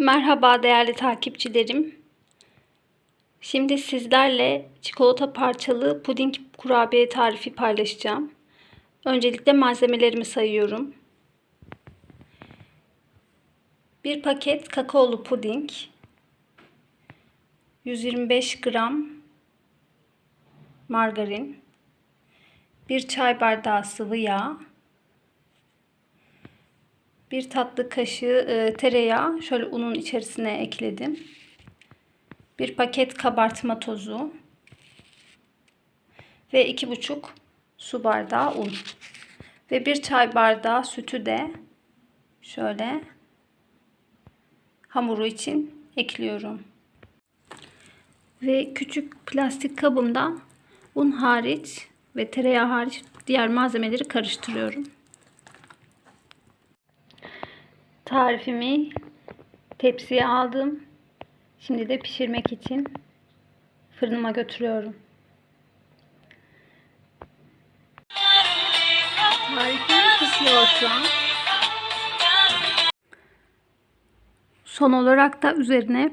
Merhaba değerli takipçilerim. Şimdi sizlerle çikolata parçalı puding kurabiye tarifi paylaşacağım. Öncelikle malzemelerimi sayıyorum. Bir paket kakaolu puding, 125 gram margarin, bir çay bardağı sıvı yağ, bir tatlı kaşığı e, tereyağı şöyle unun içerisine ekledim. Bir paket kabartma tozu ve iki buçuk su bardağı un ve bir çay bardağı sütü de şöyle hamuru için ekliyorum. Ve küçük plastik kabımda un hariç ve tereyağı hariç diğer malzemeleri karıştırıyorum. Tarifimi tepsiye aldım. Şimdi de pişirmek için fırınıma götürüyorum. Tarifim pişiyor şu an. Son olarak da üzerine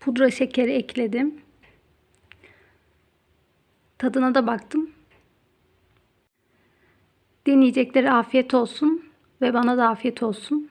pudra şekeri ekledim. Tadına da baktım. Deneyeceklere afiyet olsun ve bana da afiyet olsun.